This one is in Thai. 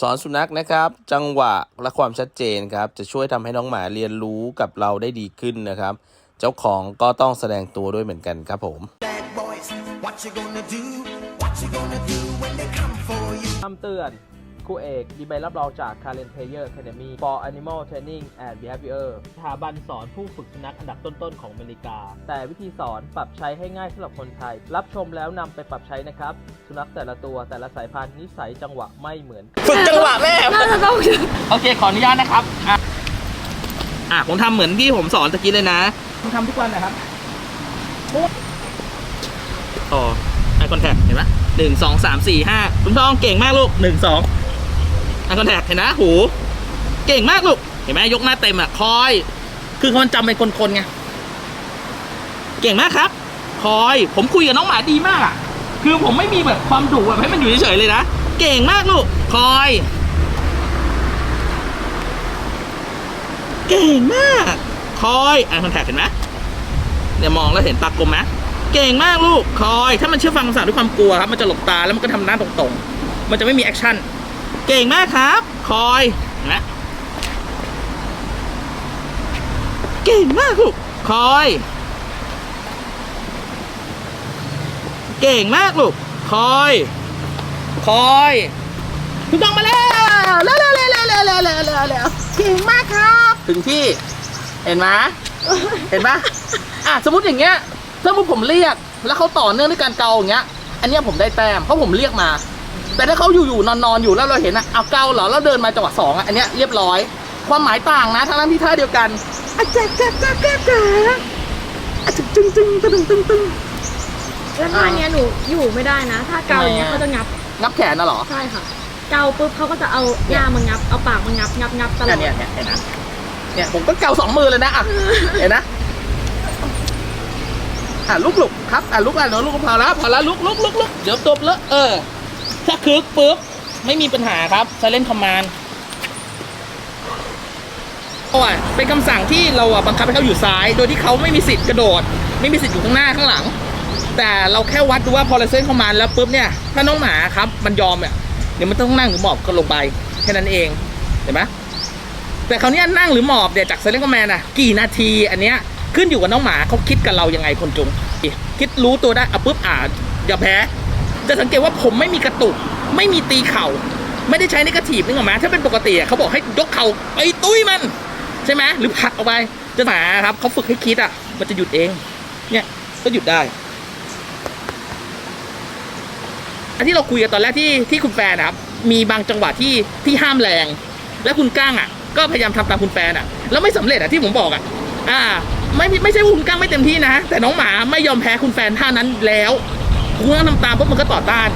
สอนสุนัขนะครับ จังหวะและความชัดเจนครับ จะช่วยทำให้น้องหมาเรียนรู้กับเราได้ดีขึ้นนะครับ เจ้าของก็ต้องแสดงตัวด้วยเหมือนกันครับผม bad boys. What you gonna do? What you gonna do when they come for you? คำเตือน ครูเอก มีใบรับรองจาก Karen Player Academy for Animal Training and Behavior สถาบันสอนผู้ฝึกสุนัขอันดับต้นๆของอเมริกา แต่วิธีสอนปรับใช้ให้ง่ายสำหรับคนไทย รับชมแล้วนำไปปรับใช้นะครับ สุนัขแต่ละตัวแต่ละสายพันธุ์นิสัยจังหวะไม่เหมือนฝึกจังหวะแม่น่าจะต้องโอเคขออนุญาตนะครับอะอะผมทำเหมือนที่ผมสอนตะกี้เลยนะผมทำทุกวันนะครับปุ๊บต่อไอคอนแทคเห็นไหมหนึ่งสองสามสี่ห้าคุณทองเก่งมากลูกหนึ่งสอง ไอคอนแทคเห็นนะหู เก่งมากลูก เห็นไหมยกหน้าเต็มอะ คอย คือคนจำเป็นคนๆไง เก่งมากครับ คอย ผมคุยกับน้องหมาดีมากอะ คือผมไม่มีแบบความดุแบบให้มันอยู่เฉยๆเลยนะ เก่งมากลูก คอย เก่งมาก คอยอ่านคอนแทคเห็นไหมเนี่ยมองแล้วเห็นตากลมไหมเก่งมากลูก คอย ถ้ามันเชื่อฟังคำสั่งด้วยความกลัวครับ มันจะหลบตาแล้วมันก็ทำหน้าตรงๆ มันจะไม่มีแอคชั่น เก่งมากครับ คอยเห็นไหมเก่งมากลูกคอย เก่งมากลูกคอย คอยถูกต้องมาแล้วแล้วแล้วแล้วแล้วแล้วแล้วแล้วแล้วเก่งมากครับ ถึงที่ เห็นไหมเห็นปะอะสมมติอย่างเงี้ยถ้ามุติผมเรียก แล้วเขาต่อเนื่องด้วยการเกาอย่างเงี้ย อันเนี้ยผมได้แต้มเพราะผมเรียกมา แต่ถ้าเขาอยู่ๆนอนๆอยู่แล้วเราเห็นอะเอาเกาเหรอแล้วเดินมาจังหวะสองอะอันเนี้ยเรียบร้อย ความหมายต่างนะทั้งนั้นที่ท่าเดียวกันอะแจ๊กแจ๊กแจ๊กแจ๊กแจ๊กะจึงจึงจึงตึงตึงตึงแล้วท่าเนี้ยหนูอยู่ไม่ได้นะ ถ้าเกาอย่างเงี้ยเขาจะงับงับแขนน่ะเหรอใช่ค่ะ เกาปุ๊บเขาก็จะเอาหน้ามางับเอาปากมางับงับงับตลอดเนี่ยเนี่ยเห็นนะเนี่ยผมก็เกาสองมือเลยนะอะเห็นนะอะลุกลุกครับอะลุกอะเดี๋ยวลุกพอแล้วพอแล้วลุกลุกลุกลุกเดี๋ยวตบเลอะเออ ถ้าคึกปุ๊บไม่มีปัญหาครับจะเล่นคอมมานด์โอ้ยเป็นคำสั่งที่เราอะบังคับให้เขาอยู่ซ้าย โดยที่เขาไม่มีสิทธิ์กระโดด ไม่มีสิทธิ์อยู่ข้างหน้าข้างหลัง แต่เราแค่วัดดูว่าพอเราเส้นคอมมานด์แล้วปุ๊บเนี่ยถ้าน้องหมาครับมันยอมเนี่ยเดี๋ยวมันต้องนั่งหรือหมอบก็ลงไปแค่นั้นเองเห็นไหมแต่คราวเนี้ยนั่งหรือหมอบเนี่ยจากเซเลนคอมแมนอะกี่นาทีอันเนี้ยขึ้นอยู่กับน้องหมาเขาคิดกับเรายังไงคนจุงคิดรู้ตัวได้อะปุ๊บอ่าอย่าแพ้ จะสังเกตว่าผมไม่มีกระตุก ไม่มีตีเข่า ไม่ได้ใช้นิกทีฟนึกออกไหมถ้าเป็นปกติเขาบอกให้ยกเข่าไปตุ้ยมัน ใช่ไหมหรือผลักออกไปจะหมาครับเขาฝึกให้คิดอะ มันจะหยุดเอง เนี่ยก็หยุดได้อันที่เราคุยกันตอนแรกที่ที่คุณแฟนนะครับ มีบางจังหวะที่ที่ห้ามแรง และคุณก้างอะ ก็พยายามทำตามคุณแฟนอะ แล้วไม่สำเร็จอะที่ผมบอกอะ อ่า ไม่ไม่ใช่ว่าคุณก้างไม่เต็มที่นะ แต่น้องหมาไม่ยอมแพ้คุณแฟนท่านั้นแล้ว คุณก้างทำตามปุ๊บมันก็ต่อต้าน